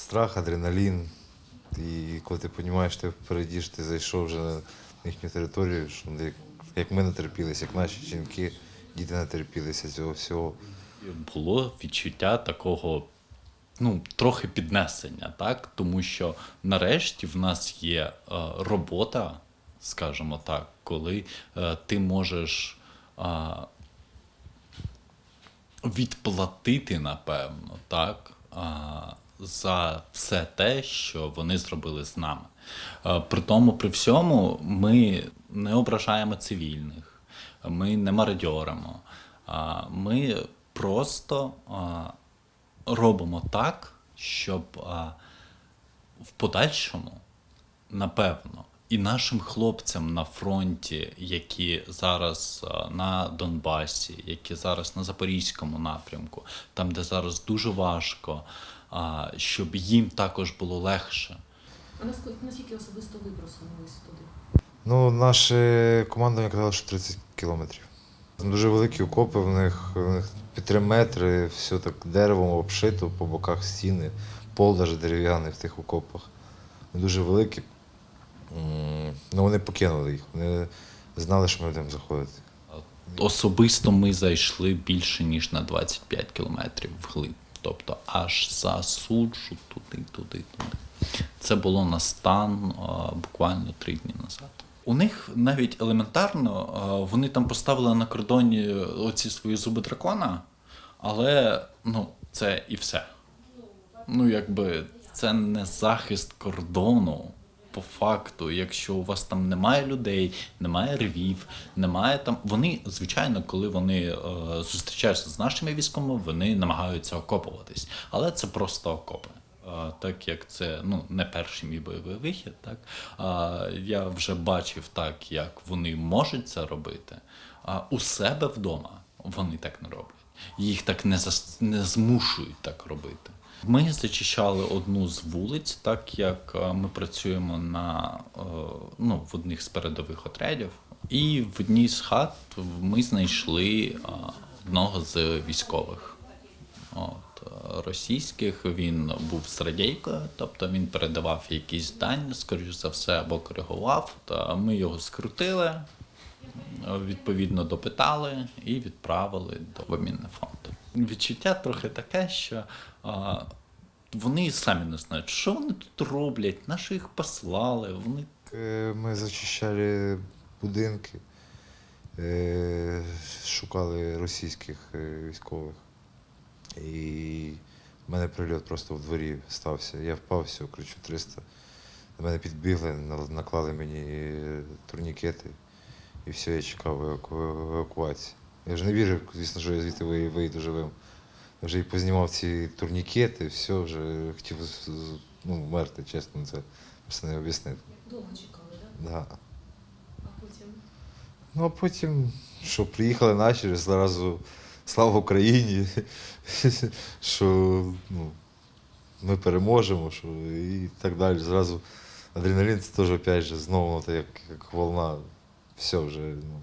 страх, адреналін. І коли ти розумієш, ти впереді ти зайшов вже на їхню територію, що як, ми натерпілися, як наші жінки, діти натерпілися цього всього. було відчуття такого ну, трохи піднесення, так? тому що нарешті в нас є е, робота, скажімо так, коли е, ти можеш е, відплатити, напевно, так, за все те, що вони зробили з нами. Е, При тому, при всьому, ми не ображаємо цивільних, ми не мародьоримо. Ми просто робимо так, щоб в подальшому, напевно, і нашим хлопцям на фронті, які зараз на Донбасі, які зараз на Запорізькому напрямку, там, де зараз дуже важко, щоб їм також було легше. А наскільки, особисто ви просунулися туди? Ну, наше командування казало, що 30 кілометрів. Дуже великі окопи, в них, в них під 3 метри, все так деревом обшито, по боках стіни, пол навіть дерев'яний в тих окопах. Дуже великі. Ну, вони покинули їх. Вони знали, що ми будемо заходити. Особисто ми зайшли більше ніж на 25 кілометрів вглиб. Тобто аж за суджу туди, туди, туди. Це було на стан буквально три дні назад. У них навіть елементарно вони там поставили на кордоні оці свої зуби дракона, але ну, це і все. Ну, якби це не захист кордону. По факту, якщо у вас там немає людей, немає рвів, немає там. Вони, звичайно, коли вони е, зустрічаються з нашими військовими, вони намагаються окопуватись. Але це просто окопи. Так як це ну, не перший мій бойовий вихід, так а, я вже бачив так, як вони можуть це робити. А у себе вдома вони так не роблять. Їх так не, зас... не змушують так робити. Ми зачищали одну з вулиць, так як е, ми працюємо на е, ну, в одних з передових отрядів. І в одній з хат ми знайшли е, одного з військових. От, російських він був з радійкою, тобто він передавав якісь дані, скоріш за все, або коригував. Та ми його скрутили, відповідно допитали і відправили до обмінний фонд. Відчуття трохи таке, що а, вони самі не знають, що вони тут роблять, на що їх послали. Вони Е, Ми зачищали будинки, е, шукали російських е, військових. І в мене прильот просто в дворі стався. Я впав, все, кричу 300. До мене підбігли, наклали мені турнікети. І все, я чекав еваку- евакуації. Я вже не вірив, звісно, що я звідти вийду живим. Я вже і познімав ці турнікети, все, вже хотів ну, вмерти, чесно, це просто не об'яснити. Довго чекали, так? Да. А потім Ну, а потім, що приїхали наші, зразу слава Україні, що ну, ми переможемо, що і так далі. Зразу адреналін це теж опять же, знову ну, так, як, як волна. Все вже. Ну,